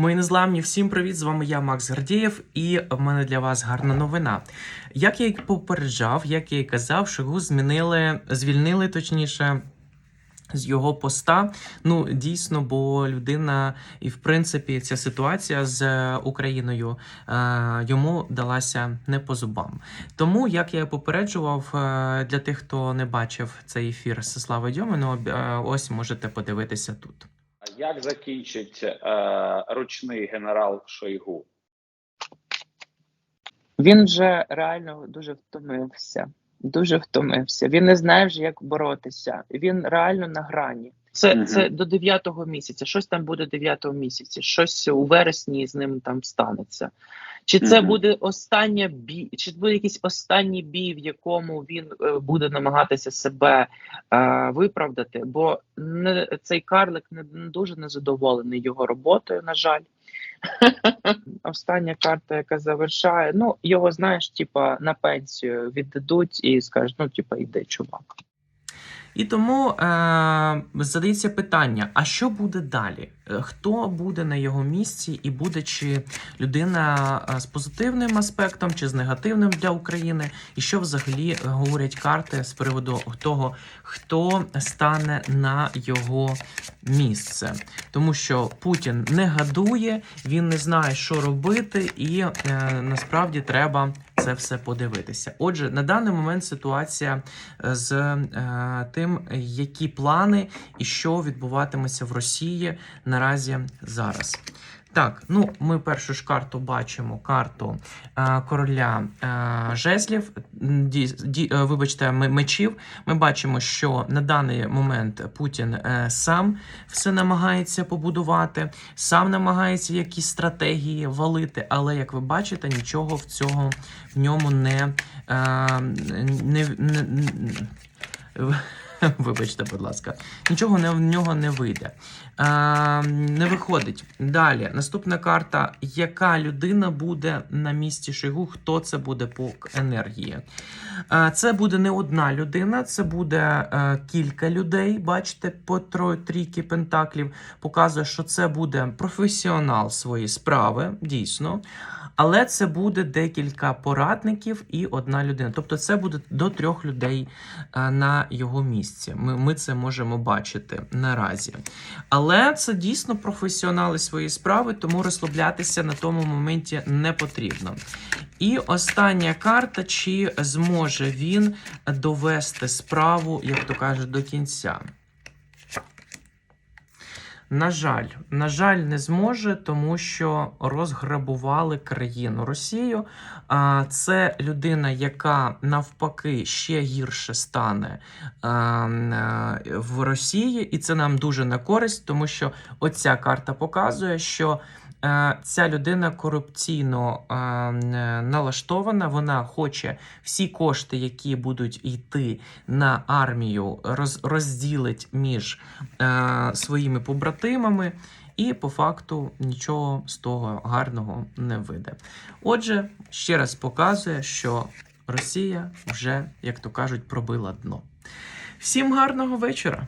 Мої незламні, всім привіт! З вами я, Макс Гордієв, і в мене для вас гарна новина. Як я й попереджав, як я й казав, Шойгу змінили, звільнили точніше. З його поста, ну дійсно, бо людина, і в принципі, ця ситуація з е, Україною е, йому далася не по зубам. Тому, як я попереджував е, для тих, хто не бачив цей ефір з Славою Дьомино, е, ось можете подивитися тут. Як закінчить е, ручний генерал Шойгу? Він вже реально дуже втомився. Дуже втомився. Він не знає вже, як боротися. Він реально на грані. Це, Мгм. це до 9-го місяця. Щось там буде 9-го місяці, щось у вересні з ним там станеться. Чи це Мгм. буде остання бій, чи буде якийсь останній бій, в якому він е, буде намагатися себе е, виправдати? Бо не цей карлик не, не дуже незадоволений його роботою, на жаль. Остання карта, яка завершає, ну його знаєш, типа на пенсію віддадуть і скажуть, ну типа йди, чувак. І тому е, задається питання: а що буде далі? Е, Хто буде на його місці, і буде чи людина е, з позитивним аспектом, чи з негативним для України? І що взагалі говорять карти з приводу того, хто стане на його місце? Тому що Путін не гадує, він не знає, що робити, і е, насправді треба це все подивитися. Отже, на даний момент ситуація е, з е, тим, які плани і що відбуватиметься в Росії наразі зараз. Так, ну ми першу ж карту бачимо карту е, короля е, жезлів, ді, ді, е, вибачте, мечів. Ми бачимо, що на даний момент Путін е, сам все намагається побудувати, сам намагається якісь стратегії валити, але як ви бачите, нічого в цього в ньому не, е, не, не, не Вибачте, будь ласка, нічого не, в нього не вийде. Е, не виходить. Далі, наступна карта. Яка людина буде на місці Шойгу? Хто це буде по енергії? Е, це буде не одна людина, це буде е, кілька людей. Бачите, по тро- трійки пентаклів показує, що це буде професіонал своєї справи, дійсно. Але це буде декілька порадників і одна людина. Тобто, це буде до трьох людей е, на його місці. Ми, ми це можемо бачити наразі. Але це дійсно професіонали своєї справи, тому розслаблятися на тому моменті не потрібно. І остання карта: чи зможе він довести справу, як то кажуть, до кінця. На жаль, на жаль, не зможе, тому що розграбували країну Росію. А це людина, яка навпаки ще гірше стане в Росії, і це нам дуже на користь, тому що оця карта показує, що ця людина корупційно е, налаштована. Вона хоче всі кошти, які будуть йти на армію, розділить між е, своїми побратимами, і по факту нічого з того гарного не вийде. Отже, ще раз показує, що Росія вже, як то кажуть, пробила дно. Всім гарного вечора!